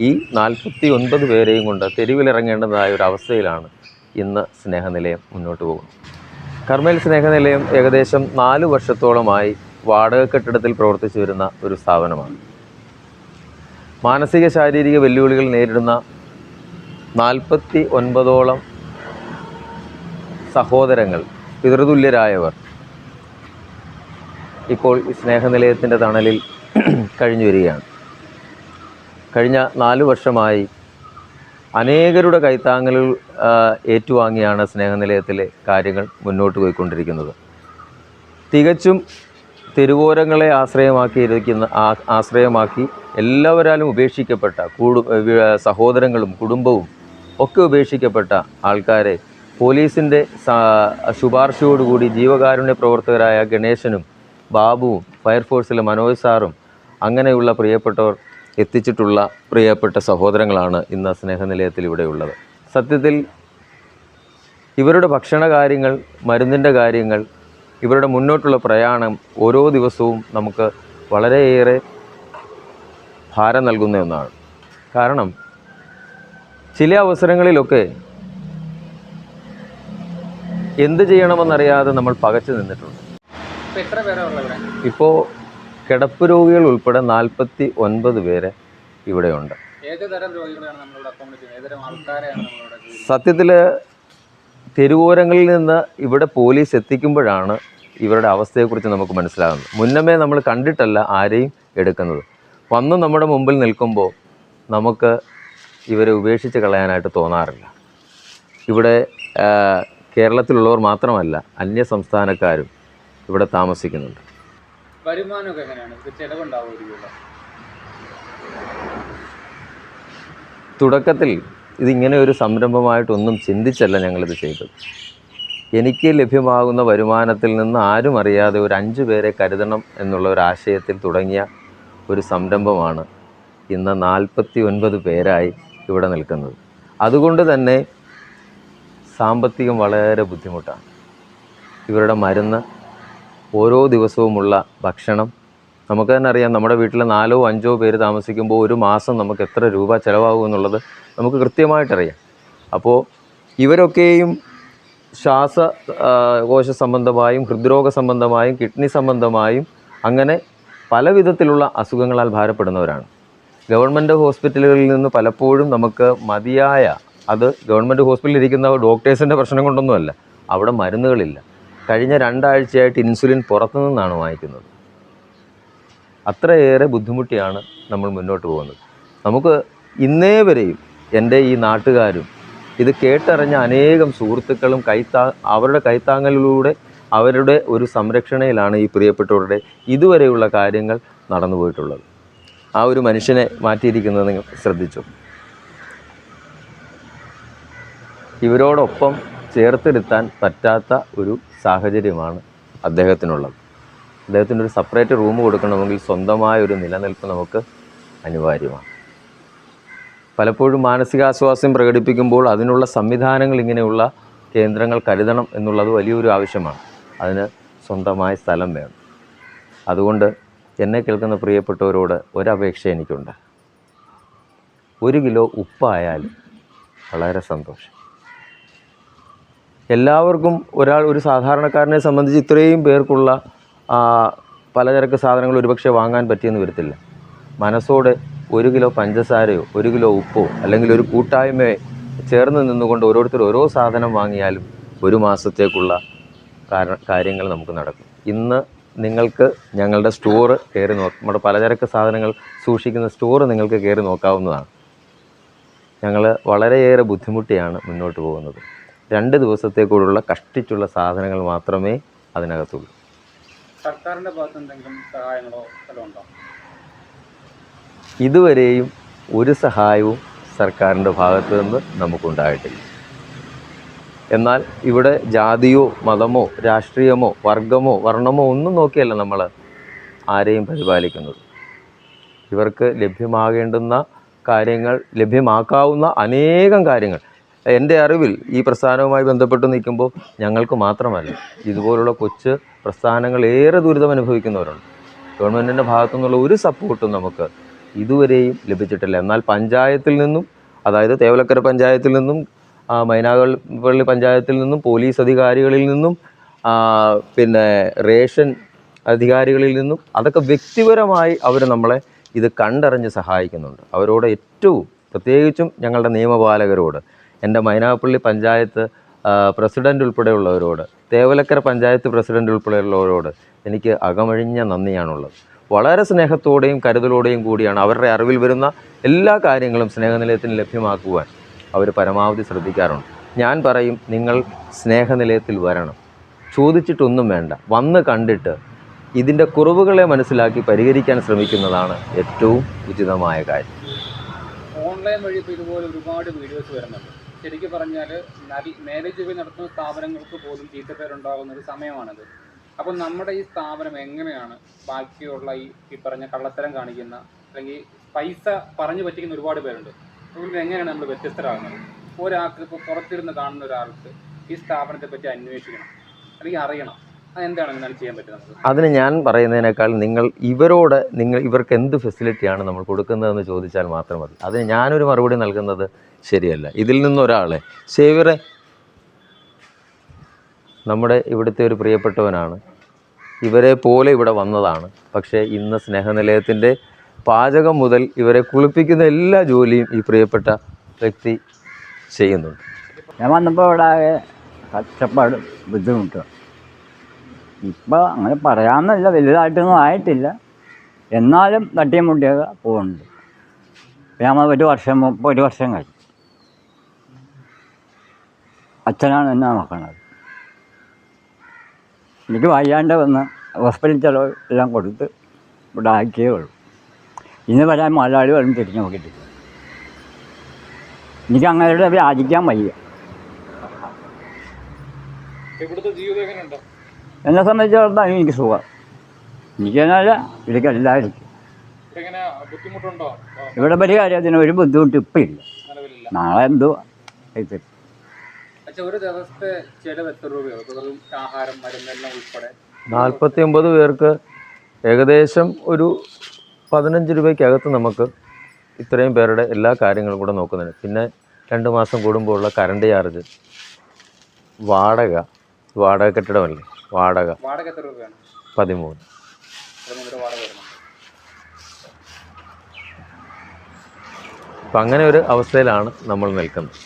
ഈ നാൽപ്പത്തി ഒൻപത് പേരെയും കൊണ്ട് തെരുവിലിറങ്ങേണ്ടതായ ഒരു അവസ്ഥയിലാണ് ഇന്ന് സ്നേഹനിലയം മുന്നോട്ട് പോകുന്നത്. കർമ്മേൽ സ്നേഹനിലയം ഏകദേശം നാല് വർഷത്തോളമായി വാടക കെട്ടിടത്തിൽ പ്രവർത്തിച്ചു വരുന്ന ഒരു സ്ഥാപനമാണ്. മാനസിക ശാരീരിക വെല്ലുവിളികൾ നേരിടുന്ന നാൽപ്പത്തി ഒൻപതോളം സഹോദരങ്ങൾ പിതൃതുല്യരായവർ ഇപ്പോൾ സ്നേഹനിലയത്തിന്റെ തണലിൽ കഴിഞ്ഞു വരികയാണ് കഴിഞ്ഞ നാല് വർഷമായി അനേകരുടെ കൈത്താങ്ങലിൽ ഏറ്റുവാങ്ങിയാണ് സ്നേഹനിലയത്തിലെ കാര്യങ്ങൾ മുന്നോട്ട് പോയിക്കൊണ്ടിരിക്കുന്നത്. തികച്ചും തെരുവോരങ്ങളെ ആശ്രയമാക്കിയിരിക്കുന്ന ആശ്രയമാക്കി എല്ലാവരാലും ഉപേക്ഷിക്കപ്പെട്ട കൂടു സഹോദരങ്ങളും കുടുംബവും ഒക്കെ ഉപേക്ഷിക്കപ്പെട്ട ആൾക്കാരെ പോലീസിന്റെ ശുപാർശയോടുകൂടി ജീവകാരുണ്യ പ്രവർത്തകരായ ഗണേശനും ബാബുവും ഫയർഫോഴ്സിലെ മനോജ് സാറും അങ്ങനെയുള്ള പ്രിയപ്പെട്ടവർ എത്തിച്ചിട്ടുള്ള പ്രിയപ്പെട്ട സഹോദരങ്ങളാണ് ഇന്ന് സ്നേഹനിലയത്തിൽ ഇവിടെയുള്ളത് സത്യത്തിൽ ഇവരുടെ ഭക്ഷണ കാര്യങ്ങൾ മരുന്നിന്റെ കാര്യങ്ങൾ ഇവരുടെ മുന്നോട്ടുള്ള പ്രയാണം ഓരോ ദിവസവും നമുക്ക് വളരെയേറെ ഭാരം നൽകുന്ന ഒന്നാണ്. കാരണം ചില അവസരങ്ങളിലൊക്കെ എന്ത് ചെയ്യണമെന്നറിയാതെ നമ്മൾ പകച്ചു നിന്നിട്ടുണ്ട്. ഇപ്പോൾ കിടപ്പ് രോഗികൾ ഉൾപ്പെടെ നാൽപ്പത്തി ഒൻപത് പേരെ ഇവിടെയുണ്ട്. സത്യത്തിൽ തെരുവോരങ്ങളിൽ നിന്ന് ഇവിടെ പോലീസ് എത്തിക്കുമ്പോഴാണ് ഇവരുടെ അവസ്ഥയെക്കുറിച്ച് നമുക്ക് മനസ്സിലാകുന്നത്. മുന്നമേ നമ്മൾ കണ്ടിട്ടല്ല ആരെയും എടുക്കുന്നത്. വന്ന് നമ്മുടെ മുമ്പിൽ നിൽക്കുമ്പോൾ നമുക്ക് ഇവരെ ഉപേക്ഷിച്ച് കളയാനായിട്ട് തോന്നാറില്ല. ഇവിടെ കേരളത്തിലുള്ളവർ മാത്രമല്ല അന്യ സംസ്ഥാനക്കാരും ഇവിടെ താമസിക്കുന്നുണ്ട്. വരുമാനമൊക്കെ എങ്ങനെയാണ് ഇത് ചിലവുണ്ടാവും ഒരു രൂപ. തുടക്കത്തിൽ ഇതിങ്ങനെ ഒരു സംരംഭമായിട്ടൊന്നും ചിന്തിച്ചല്ല ഞങ്ങളിത് ചെയ്തത്. എനിക്ക് ലഭ്യമാകുന്ന വരുമാനത്തിൽ നിന്ന് ആരും അറിയാതെ ഒരു അഞ്ച് പേരെ കരുതണം എന്നുള്ള ഒരു ആശയത്തിൽ തുടങ്ങിയ ഒരു സംരംഭമാണ് ഇന്ന് നാൽപ്പത്തി ഒൻപത് പേരായി ഇവിടെ നിൽക്കുന്നത്. അതുകൊണ്ട് തന്നെ സാമ്പത്തികം വളരെ ബുദ്ധിമുട്ടാണ്. ഇവരുടെ മരുന്ന് ഓരോ ദിവസവുമുള്ള ഭക്ഷണം. നമുക്ക് തന്നെ അറിയാം നമ്മുടെ വീട്ടിൽ നാലോ അഞ്ചോ പേര് താമസിക്കുമ്പോൾ ഒരു മാസം നമുക്ക് എത്ര രൂപ ചിലവാകും എന്നുള്ളത് നമുക്ക് കൃത്യമായിട്ടറിയാം അപ്പോൾ ഇവരൊക്കെയും ശ്വാസ കോശ സംബന്ധമായും ഹൃദ്രോഗ സംബന്ധമായും കിഡ്നി സംബന്ധമായും അങ്ങനെ പല വിധത്തിലുള്ള അസുഖങ്ങളാൽ ഭാരപ്പെടുന്നവരാണ്. ഗവൺമെന്റ് ഹോസ്പിറ്റലുകളിൽ നിന്ന് പലപ്പോഴും നമുക്ക് മതിയായ അത് ഗവൺമെന്റ് ഹോസ്പിറ്റലിൽ ഇരിക്കുന്ന ഡോക്ടേഴ്സിന്റെ പ്രശ്നം കൊണ്ടൊന്നുമല്ല അവിടെ മരുന്നുകളില്ല. കഴിഞ്ഞ രണ്ടാഴ്ചയായിട്ട് ഇൻസുലിൻ പുറത്തു നിന്നാണ് വാങ്ങിക്കുന്നത്. അത്രയേറെ ബുദ്ധിമുട്ടിയാണ് നമ്മൾ മുന്നോട്ട് പോകുന്നത്. നമുക്ക് ഇന്നേ വരെയും എന്റെ ഈ നാട്ടുകാരും ഇത് കേട്ടറിഞ്ഞ അനേകം സുഹൃത്തുക്കളും കൈത്താ അവരുടെ കൈത്താങ്ങലിലൂടെ അവരുടെ ഒരു സംരക്ഷണയിലാണ് ഈ പ്രിയപ്പെട്ടവരുടെ ഇതുവരെയുള്ള കാര്യങ്ങൾ നടന്നു പോയിട്ടുള്ളത്. ആ ഒരു മനുഷ്യനെ മാറ്റിയിരിക്കുന്നത് നിങ്ങൾ ശ്രദ്ധിച്ചു? ഇവരോടൊപ്പം ചേർത്തെടുത്താൻ പറ്റാത്ത ഒരു സാഹചര്യമാണ് അദ്ദേഹത്തിനുള്ളത്. അദ്ദേഹത്തിന് ഒരു സെപ്പറേറ്റ് റൂം കൊടുക്കണമെങ്കിൽ സ്വന്തമായ ഒരു നിലനിൽപ്പ് നമുക്ക് അനിവാര്യമാണ്. പലപ്പോഴും മാനസികാശ്വാസം പ്രകടിപ്പിക്കുമ്പോൾ അതിനുള്ള സംവിധാനങ്ങൾ ഇങ്ങനെയുള്ള കേന്ദ്രങ്ങൾ കരുതണം എന്നുള്ളത് വലിയൊരു ആവശ്യമാണ്. അതിന് സ്വന്തമായ സ്ഥലം വേണം. അതുകൊണ്ട് എന്നെ കേൾക്കുന്ന പ്രിയപ്പെട്ടവരോട് ഒരപേക്ഷ എനിക്കുണ്ട്. ഒരു കിലോ ഉപ്പായാലും വളരെ സന്തോഷം. എല്ലാവർക്കും ഒരാൾ ഒരു സാധാരണക്കാരനെ സംബന്ധിച്ച് ഇത്രയും പേർക്കുള്ള പലചരക്ക് സാധനങ്ങൾ ഒരുപക്ഷെ വാങ്ങാൻ പറ്റിയെന്ന് വരത്തില്ല. മനസ്സോടെ ഒരു കിലോ പഞ്ചസാരയോ ഒരു കിലോ ഉപ്പോ അല്ലെങ്കിൽ ഒരു കൂട്ടായ്മയെ ചേർന്ന് നിന്നുകൊണ്ട് ഓരോരുത്തർ ഓരോ സാധനം വാങ്ങിയാലും ഒരു മാസത്തേക്കുള്ള കാര്യങ്ങൾ നമുക്ക് നടക്കും. ഇന്ന് നിങ്ങൾക്ക് ഞങ്ങളുടെ സ്റ്റോർ കയറി നോ നമ്മുടെ പലചരക്ക് സാധനങ്ങൾ സൂക്ഷിക്കുന്ന സ്റ്റോർ നിങ്ങൾക്ക് കയറി നോക്കാവുന്നതാണ്. ഞങ്ങൾ വളരെയേറെ ബുദ്ധിമുട്ടിയാണ് മുന്നോട്ട് പോകുന്നത്. രണ്ട് ദിവസത്തേക്കുള്ള കഷ്ടിച്ചുള്ള സാധനങ്ങൾ മാത്രമേ അതിനകത്തുള്ളൂ. സർക്കാരിന്റെ ഭാഗത്ത് എന്തെങ്കിലും സഹായങ്ങളോ ഉണ്ടോ? ഇതുവരെയും ഒരു സഹായവും സർക്കാരിന്റെ ഭാഗത്തു നിന്ന് നമുക്കുണ്ടായിട്ടില്ല. എന്നാൽ ഇവിടെ ജാതിയോ മതമോ രാഷ്ട്രീയമോ വർഗമോ വർണമോ ഒന്നും നോക്കിയല്ല നമ്മൾ ആരെയും പരിപാലിക്കുന്നത്. ഇവർക്ക് ലഭ്യമാകേണ്ടുന്ന കാര്യങ്ങൾ ലഭ്യമാക്കാവുന്ന അനേകം കാര്യങ്ങൾ എന്റെ അറിവിൽ ഈ പ്രസ്ഥാനവുമായി ബന്ധപ്പെട്ട് നിൽക്കുമ്പോൾ ഞങ്ങൾക്ക് മാത്രമല്ല ഇതുപോലുള്ള കൊച്ചു പ്രസ്ഥാനങ്ങൾ ഏറെ ദുരിതം അനുഭവിക്കുന്നവരുണ്ട്. ഗവൺമെന്റിന്റെ ഭാഗത്തു നിന്നുള്ള ഒരു സപ്പോർട്ടും നമുക്ക് ഇതുവരെയും ലഭിച്ചിട്ടില്ല. എന്നാൽ പഞ്ചായത്തിൽ നിന്നും അതായത് തേവലക്കര പഞ്ചായത്തിൽ നിന്നും ആ, മൈനാഗപ്പള്ളി പഞ്ചായത്തിൽ നിന്നും പോലീസ് അധികാരികളിൽ നിന്നും പിന്നെ റേഷൻ അധികാരികളിൽ നിന്നും അതൊക്കെ വ്യക്തിപരമായി അവർ നമ്മളെ ഇത് കണ്ടറിഞ്ഞ് സഹായിക്കുന്നുണ്ട്. അവരോട് ഏറ്റവും പ്രത്യേകിച്ചും ഞങ്ങളുടെ നിയമപാലകരോട് എന്റെ മൈനാപ്പള്ളി പഞ്ചായത്ത് പ്രസിഡന്റ് ഉൾപ്പെടെയുള്ളവരോട് തേവലക്കര പഞ്ചായത്ത് പ്രസിഡന്റ് ഉൾപ്പെടെയുള്ളവരോട് എനിക്ക് അകമഴിഞ്ഞ നന്ദിയാണുള്ളത്. വളരെ സ്നേഹത്തോടെയും കരുതലോടെയും കൂടിയാണ് അവരുടെ അറിവിൽ വരുന്ന എല്ലാ കാര്യങ്ങളും സ്നേഹനിലയത്തിന് ലഭ്യമാക്കുവാൻ അവർ പരമാവധി ശ്രദ്ധിക്കാറുണ്ട്. ഞാൻ പറയും നിങ്ങൾ സ്നേഹനിലയത്തിൽ വരണം. ചോദിച്ചിട്ടൊന്നും വേണ്ട. വന്ന് കണ്ടിട്ട് ഇതിന്റെ കുറവുകളെ മനസ്സിലാക്കി പരിഹരിക്കാൻ ശ്രമിക്കുന്നതാണ് ഏറ്റവും ഉചിതമായ കാര്യം. ഓൺലൈൻ വഴി ഇതുപോലെ ഒരുപാട് വീഡിയോസ് വരുന്നുണ്ട്. ശരിക്കും പറഞ്ഞാൽ മാരേജ് വഴി നടത്തുന്ന സ്ഥാപനങ്ങൾക്ക് പോലും ചീത്തപ്പേരുണ്ടാകുന്ന ഒരു സമയമാണിത്. അപ്പോൾ നമ്മുടെ ഈ സ്ഥാപനം എങ്ങനെയാണ് ബാക്കിയുള്ള ഈ ഈ പറഞ്ഞ കള്ളത്തരം കാണിക്കുന്ന അല്ലെങ്കിൽ പൈസ പറഞ്ഞു പറ്റിക്കുന്ന ഒരുപാട് പേരുണ്ട്. അതുകൊണ്ട് എങ്ങനെയാണ് നമ്മൾ വ്യത്യസ്തരാകുന്നത്? ഒരാൾക്ക് ഇപ്പോൾ പുറത്തിരുന്ന് കാണുന്ന ഒരാൾക്ക് ഈ സ്ഥാപനത്തെ പറ്റി അന്വേഷിക്കണം അല്ലെങ്കിൽ അറിയണം. അതിന് ഞാൻ പറയുന്നതിനേക്കാൾ നിങ്ങൾ ഇവരോട് നിങ്ങൾ ഇവർക്ക് എന്ത് ഫെസിലിറ്റിയാണ് നമ്മൾ കൊടുക്കുന്നതെന്ന് ചോദിച്ചാൽ മാത്രം മതി. അതിന് ഞാനൊരു മറുപടി നൽകുന്നത് ശരിയല്ല. ഇതിൽ നിന്നൊരാളെ സേവിയറെ നമ്മുടെ ഇവിടുത്തെ ഒരു പ്രിയപ്പെട്ടവനാണ്. ഇവരെ പോലെ ഇവിടെ വന്നതാണ്. പക്ഷേ ഇന്ന് സ്നേഹനിലയത്തിന്റെ പാചകം മുതൽ ഇവരെ കുളിപ്പിക്കുന്ന എല്ലാ ജോലിയും ഈ പ്രിയപ്പെട്ട വ്യക്തി ചെയ്യുന്നുണ്ട്. ഞാൻ വന്നപ്പോൾ ഇവിടെ കഷ്ടപ്പാട് ബുദ്ധിമുട്ട്. ഇപ്പോൾ അങ്ങനെ പറയാമെന്നല്ല വലുതായിട്ടൊന്നും ആയിട്ടില്ല. എന്നാലും തട്ടിയും മുട്ടിയൊക്കെ പോകുന്നുണ്ട്. ഞാൻ ഒരു വർഷം മുമ്പ് ഒരു വർഷം കഴിഞ്ഞു. അച്ഛനാണ് എന്നാ നോക്കണത്? എനിക്ക് വയ്യാണ്ട് വന്ന് ഹോസ്പിറ്റൽ ചിലവ് എല്ലാം കൊടുത്ത് ഇവിടെ ആക്കിയേ ഉള്ളൂ. ഇന്ന് വരാൻ മലയാളി വരും തിരിഞ്ഞു നോക്കിയിട്ടില്ല. എനിക്ക് അങ്ങനെ വ്യാജിക്കാൻ വയ്യ. എന്നെ സംബന്ധിച്ചിടത്തോളം എനിക്ക് സുഖം. എനിക്ക് എന്നാൽ ഇവിടേക്ക് എല്ലാവർക്കും ഇവിടെ പരിഹാരം പരിഹാരത്തിന് ഒരു ബുദ്ധിമുട്ട് ഇപ്പം ഇല്ല. നാളെ എന്തോ ഇത് പക്ഷെ ഒരു ദിവസത്തെ ചിലവ് എത്ര രൂപയോ വെറും ആഹാരം മരുന്നെല്ലാം ഉൾപ്പെടെ. നാൽപ്പത്തി ഒമ്പത് പേർക്ക് ഏകദേശം ഒരു പതിനഞ്ച് രൂപയ്ക്കകത്ത് നമുക്ക് ഇത്രയും പേരുടെ എല്ലാ കാര്യങ്ങളും കൂടെ നോക്കുന്നുണ്ട്. പിന്നെ രണ്ട് മാസം കൂടുമ്പോൾ ഉള്ള കറണ്ട് ചാർജ് വാടക വാടക കെട്ടിടമല്ലേ? വാടക. വാടക എത്ര രൂപയാണ്? പതിമൂന്ന്. അപ്പം അങ്ങനെ ഒരു അവസ്ഥയിലാണ് നമ്മൾ നിൽക്കുന്നത്.